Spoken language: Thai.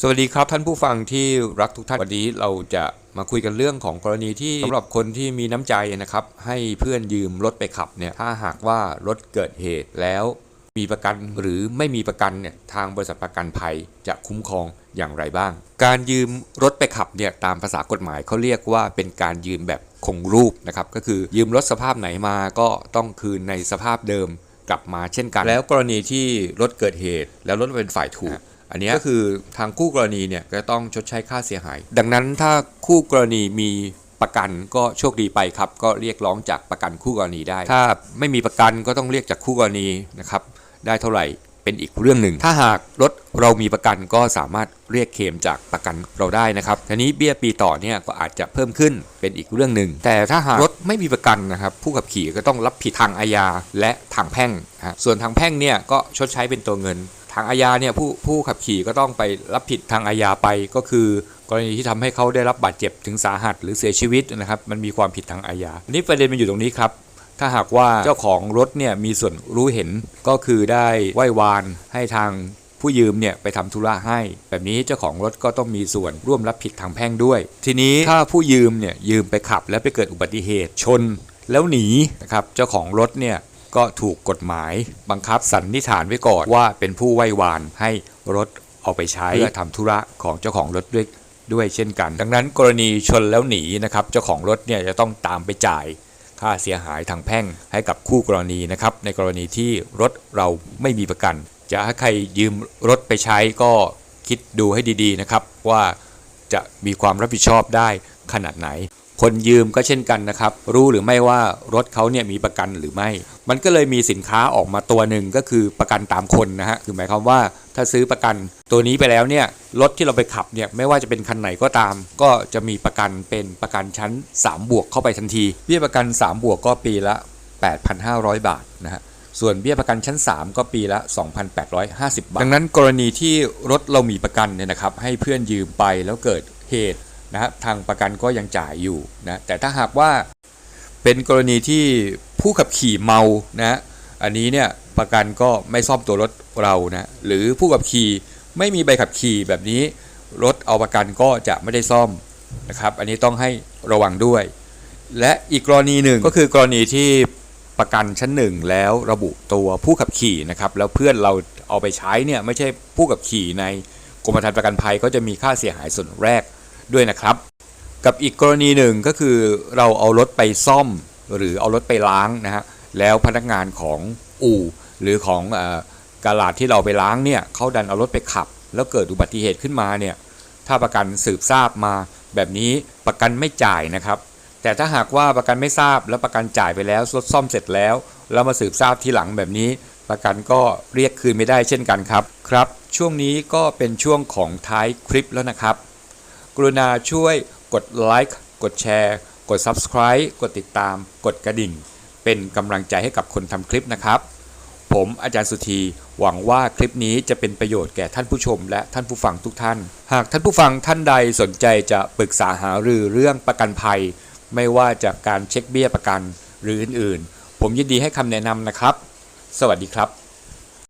สวัสดีครับท่านผู้ฟังที่รักทุกท่านวันนี้เราจะมาคุยกันเรื่องของกรณีที่สำหรับคนที่มีน้ำใจนะครับ ให้เพื่อนยืมรถไปขับเนี่ยถ้าหากว่ารถเกิดเหตุแล้วมีประกันหรือไม่มีประกันเนี่ยทางบริษัทประกันภัยจะคุ้มครองอย่างไรบ้าง การยืมรถไปขับเนี่ยตามภาษากฎหมายเขาเรียกว่าเป็นการยืมแบบคงรูปนะครับก็คือยืมรถสภาพไหนมาก็ต้องคืนในสภาพเดิมกลับมาเช่นกัน แล้วกรณีที่รถเกิดเหตุแล้วรถเป็นฝ่ายถูก อันเนี้ยก็คือทางคู่กรณีเนี่ยก็ต้องชดใช้ค่าเสียหาย ดังนั้นถ้าคู่กรณีมีประกันก็โชคดีไปครับ ก็เรียกร้องจากประกันคู่กรณีได้ ถ้าไม่มีประกันก็ต้องเรียกจากคู่กรณีนะครับได้เท่าไหร่เป็นอีกเรื่องหนึ่ง ถ้าหากรถเรามีประกันก็สามารถเรียกเคลมจากประกันเราได้นะครับทีนี้เบี้ยปีต่อเนี่ยก็อาจจะเพิ่มขึ้นเป็นอีกเรื่องหนึ่ง แต่ถ้าหากรถไม่มีประกันนะครับ ผู้ขับขี่ก็ต้องรับผิดทางอาญาและทางแพ่งนะฮะส่วนทางแพ่งเนี่ยก็ชดใช้เป็นตัวเงิน ทางอาญาเนี่ยผู้ผู้ขับขี่ก็ต้องไปรับผิดทางอาญาไปก็คือกรณีที่ทำให้เขาได้รับบาดเจ็บถึงสาหัส หรือเสียชีวิตนะครับ มันมีความผิดทางอาญานนี้ประเด็นมันอยู่ตรงนี้ครับถ้าหากว่าเจ้าของรถเนี่ยมีส่วนรู้เห็นก็คือได้ไหว้วานให้ทางผู้ยืมเนี่ยไปทำธุระให้ แบบนี้เจ้าของรถก็ต้องมีส่วนร่วมรับผิดทางแพ่งด้วย ทีนี้ถ้าผู้ยืมเนี่ยยืมไปขับแล้วไปเกิดอุบัติเหตุชนแล้วหนีนะครับเจ้าของรถเนี่ย ก็ถูกกฎหมาย บังคับสันนิษฐานไว้ก่อนว่าเป็นผู้ไหว้วานให้รถเอาไปใช้เพื่อทำธุระของเจ้าของรถด้วยด้วยเช่นกัน ดังนั้นกรณีชนแล้วหนีนะครับเจ้าของรถเนี่ยจะต้องตามไปจ่ายค่าเสียหายทางแพ่งให้กับคู่กรณีนะครับในกรณีที่รถเราไม่มีประกัน จะให้ใครยืมรถไปใช้ก็คิดดูให้ดีๆนะครับว่าจะมีความรับผิดชอบได้ขนาดไหน คนยืมก็เช่นกันนะครับ รู้หรือไม่ว่ารถเขาเนี่ยมีประกันหรือไม่ มันก็เลยมีสินค้าออกมาตัวหนึ่งก็คือประกันตามคนนะฮะคือหมายความว่าถ้าซื้อประกันตัวนี้ไปแล้วเนี่ยรถที่เราไปขับเนี่ยไม่ว่าจะเป็นคันไหนก็ตาม ก็จะมีประกันเป็นประกันชั้น 3 บวกเข้าไปทันทีเบี้ยประกัน 3 บวกก็ปีละ 8,500 บาทนะฮะส่วนเบี้ยประกันชั้น 3 ก็ปีละ 2,850 บาท ดังนั้นกรณีที่รถเรามีประกันเนี่ยนะครับให้เพื่อนยืมไปแล้วเกิดเหตุ นะฮะทางประกันก็ยังจ่ายอยู่นะแต่ถ้าหากว่าเป็นกรณีที่ผู้ขับขี่เมานะฮะอันนี้เนี่ยประกันก็ไม่ซ่อมตัวรถเรานะหรือผู้ขับขี่ไม่มีใบขับขี่แบบนี้รถเอาประกันก็จะไม่ได้ซ่อมนะครับ อันนี้ต้องให้ระวังด้วย และอีกกรณีหนึ่งก็คือกรณีที่ประกันชั้นหนึ่งแล้วระบุตัวผู้ขับขี่นะครับแล้วเพื่อนเราเอาไปใช้เนี่ยไม่ใช่ผู้ขับขี่ในกรมธรรม์ประกันภัยก็จะมีค่าเสียหายส่วนแรก ด้วยนะครับ กับอีกกรณีหนึ่งก็คือเราเอารถไปซ่อมหรือเอารถไปล้างนะฮะแล้วพนักงานของอู่หรือของเออกาลาดที่เราไปล้างเนี่ยเขาดันเอารถไปขับ แล้วเกิดอุบัติเหตุขึ้นมาเนี่ยถ้าประกันสืบทราบมาแบบนี้ประกันไม่จ่ายนะครับ แต่ถ้าหากว่าประกันไม่ทราบแล้วประกันจ่ายไปแล้วรถซ่อมเสร็จแล้ว แล้วมาสืบทราบทีหลังแบบนี้ ประกันก็เรียกคืนไม่ได้เช่นกันครับครับ ช่วงนี้ก็เป็นช่วงของท้ายคลิปแล้วนะครับ กรุณาช่วยกดไลค์กดแชร์กด Subscribe กดติดตาม กดกระดิ่ง เป็นกำลังใจให้กับคนทำคลิปนะครับ ผมอาจารย์สุธีหวังว่าคลิปนี้จะเป็นประโยชน์แก่ท่านผู้ชม และท่านผู้ฟังทุกท่าน หากท่านผู้ฟังท่านใดสนใจจะปรึกษาหารือเรื่องประกันภัย ไม่ว่าจากการเช็คเบี้ยประกันหรืออื่นๆ ผมยินดีให้คำแนะนำนะครับ สวัสดีครับ